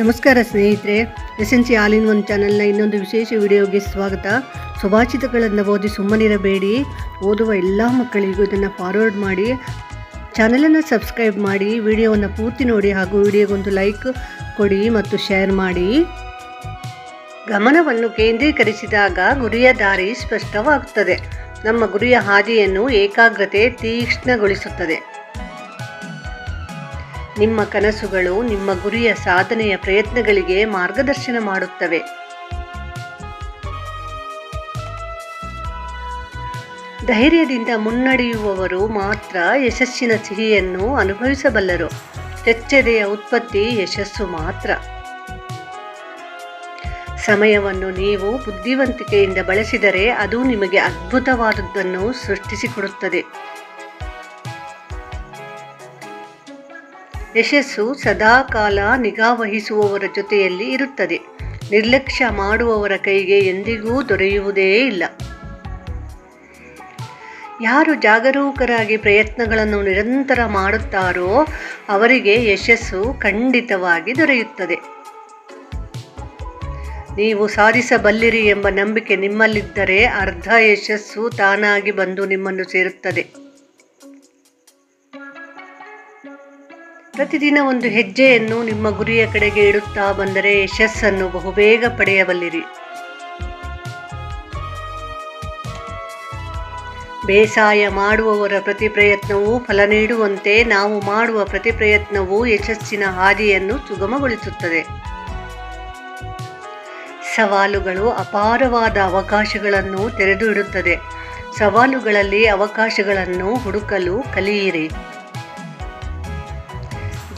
ನಮಸ್ಕಾರ ಸ್ನೇಹಿತರೆ S N C all in one ಚಾನಲ್ನ ಇನ್ನೊಂದು ವಿಶೇಷ ವಿಡಿಯೋಗೆ ಸ್ವಾಗತ. ಸುಭಾಷಿತಗಳನ್ನು ಓದಿ ಸುಮ್ಮನಿರಬೇಡಿ, ಓದುವ ಎಲ್ಲ ಮಕ್ಕಳಿಗೂ ಇದನ್ನು ಫಾರ್ವರ್ಡ್ ಮಾಡಿ, ಚಾನಲನ್ನು ಸಬ್ಸ್ಕ್ರೈಬ್ ಮಾಡಿ, ವಿಡಿಯೋವನ್ನು ಪೂರ್ತಿ ನೋಡಿ ಹಾಗೂ ವಿಡಿಯೋಗೊಂದು ಲೈಕ್ ಕೊಡಿ ಮತ್ತು ಶೇರ್ ಮಾಡಿ. ಗಮನವನ್ನು ಕೇಂದ್ರೀಕರಿಸಿದಾಗ ಗುರಿಯ ದಾರಿ ಸ್ಪಷ್ಟವಾಗುತ್ತದೆ. ನಮ್ಮ ಗುರಿಯ ಹಾದಿಯನ್ನು ಏಕಾಗ್ರತೆ ತೀಕ್ಷ್ಣಗೊಳಿಸುತ್ತದೆ. ನಿಮ್ಮ ಕನಸುಗಳು ನಿಮ್ಮ ಗುರಿಯ ಸಾಧನೆಯ ಪ್ರಯತ್ನಗಳಿಗೆ ಮಾರ್ಗದರ್ಶನ ಮಾಡುತ್ತವೆ. ಧೈರ್ಯದಿಂದ ಮುನ್ನಡೆಯುವವರು ಮಾತ್ರ ಯಶಸ್ಸಿನ ಸಿಹಿಯನ್ನು ಅನುಭವಿಸಬಲ್ಲರು. ಕೆಚ್ಚೆದೆಯ ಉತ್ಪತ್ತಿ ಯಶಸ್ಸು ಮಾತ್ರ. ಸಮಯವನ್ನು ನೀವು ಬುದ್ಧಿವಂತಿಕೆಯಿಂದ ಬಳಸಿದರೆ ಅದು ನಿಮಗೆ ಅದ್ಭುತವಾದದ್ದನ್ನು ಸೃಷ್ಟಿಸಿಕೊಡುತ್ತದೆ. ಯಶಸ್ಸು ಸದಾಕಾಲ ನಿಗಾವಹಿಸುವವರ ಜೊತೆಯಲ್ಲಿ ಇರುತ್ತದೆ. ನಿರ್ಲಕ್ಷ್ಯ ಮಾಡುವವರ ಕೈಗೆ ಎಂದಿಗೂ ದೊರೆಯುವುದೇ ಇಲ್ಲ. ಯಾರು ಜಾಗರೂಕರಾಗಿ ಪ್ರಯತ್ನಗಳನ್ನು ನಿರಂತರ ಮಾಡುತ್ತಾರೋ ಅವರಿಗೆ ಯಶಸ್ಸು ಖಂಡಿತವಾಗಿ ದೊರೆಯುತ್ತದೆ. ನೀವು ಸಾಧಿಸಬಲ್ಲಿರಿ ಎಂಬ ನಂಬಿಕೆ ನಿಮ್ಮಲ್ಲಿದ್ದರೆ ಅರ್ಧ ಯಶಸ್ಸು ತಾನಾಗಿ ಬಂದು ನಿಮ್ಮನ್ನು ಸೇರುತ್ತದೆ. ಪ್ರತಿದಿನ ಒಂದು ಹೆಜ್ಜೆಯನ್ನು ನಿಮ್ಮ ಗುರಿಯ ಕಡೆಗೆ ಇಡುತ್ತಾ ಬಂದರೆ ಯಶಸ್ಸನ್ನು ಬಹುಬೇಗ ಪಡೆಯಬಲ್ಲಿರಿ. ಬೇಸಾಯ ಮಾಡುವವರ ಪ್ರತಿ ಪ್ರಯತ್ನವೂ ಫಲ ನೀಡುವಂತೆ ನಾವು ಮಾಡುವ ಪ್ರತಿ ಪ್ರಯತ್ನವೂ ಯಶಸ್ಸಿನ ಹಾದಿಯನ್ನು ಸುಗಮಗೊಳಿಸುತ್ತದೆ. ಸವಾಲುಗಳು ಅಪಾರವಾದ ಅವಕಾಶಗಳನ್ನು ತೆರೆದು ಇಡುತ್ತದೆ. ಸವಾಲುಗಳಲ್ಲಿ ಅವಕಾಶಗಳನ್ನು ಹುಡುಕಲು ಕಲಿಯಿರಿ.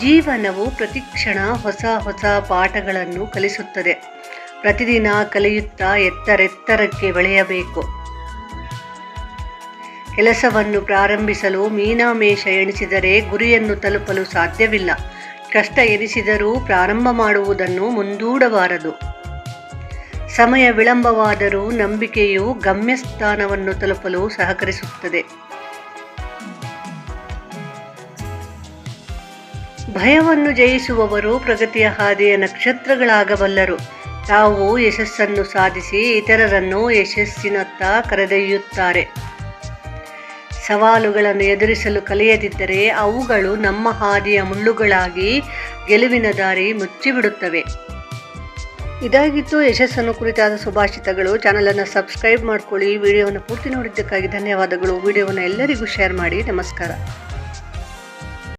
ಜೀವನವು ಪ್ರತಿಕ್ಷಣ ಹೊಸ ಹೊಸ ಪಾಠಗಳನ್ನು ಕಲಿಸುತ್ತದೆ. ಪ್ರತಿದಿನ ಕಲಿಯುತ್ತಾ ಎತ್ತರೆತ್ತರಕ್ಕೆ ಬೆಳೆಯಬೇಕು. ಕೆಲಸವನ್ನು ಪ್ರಾರಂಭಿಸಲು ಮೀನಾಮೇಷ ಎಣಿಸಿದರೆ ಗುರಿಯನ್ನು ತಲುಪಲು ಸಾಧ್ಯವಿಲ್ಲ. ಕಷ್ಟ ಎನಿಸಿದರೂ ಪ್ರಾರಂಭ ಮಾಡುವುದನ್ನು ಮುಂದೂಡಬಾರದು. ಸಮಯ ವಿಳಂಬವಾದರೂ ನಂಬಿಕೆಯು ಗಮ್ಯಸ್ಥಾನವನ್ನು ತಲುಪಲು ಸಹಕರಿಸುತ್ತದೆ. ಭಯವನ್ನು ಜಯಿಸುವವರು ಪ್ರಗತಿಯ ಹಾದಿಯ ನಕ್ಷತ್ರಗಳಾಗಬಲ್ಲರು. ತಾವು ಯಶಸ್ಸನ್ನು ಸಾಧಿಸಿ ಇತರರನ್ನು ಯಶಸ್ಸಿನತ್ತ ಕರೆದೊಯ್ಯುತ್ತಾರೆ. ಸವಾಲುಗಳನ್ನು ಎದುರಿಸಲು ಕಲಿಯದಿದ್ದರೆ ಅವುಗಳು ನಮ್ಮ ಹಾದಿಯ ಮುಳ್ಳುಗಳಾಗಿ ಗೆಲುವಿನ ದಾರಿ ಮುಚ್ಚಿಬಿಡುತ್ತವೆ. ಇದಾಗಿತ್ತು ಯಶಸ್ಸನ್ನು ಕುರಿತಾದ ಸುಭಾಷಿತಗಳು. ಚಾನಲನ್ನು ಸಬ್ಸ್ಕ್ರೈಬ್ ಮಾಡ್ಕೊಳ್ಳಿ. ವಿಡಿಯೋವನ್ನು ಪೂರ್ತಿ ನೋಡಿದ್ದಕ್ಕಾಗಿ ಧನ್ಯವಾದಗಳು. ವಿಡಿಯೋವನ್ನು ಎಲ್ಲರಿಗೂ ಶೇರ್ ಮಾಡಿ. ನಮಸ್ಕಾರ.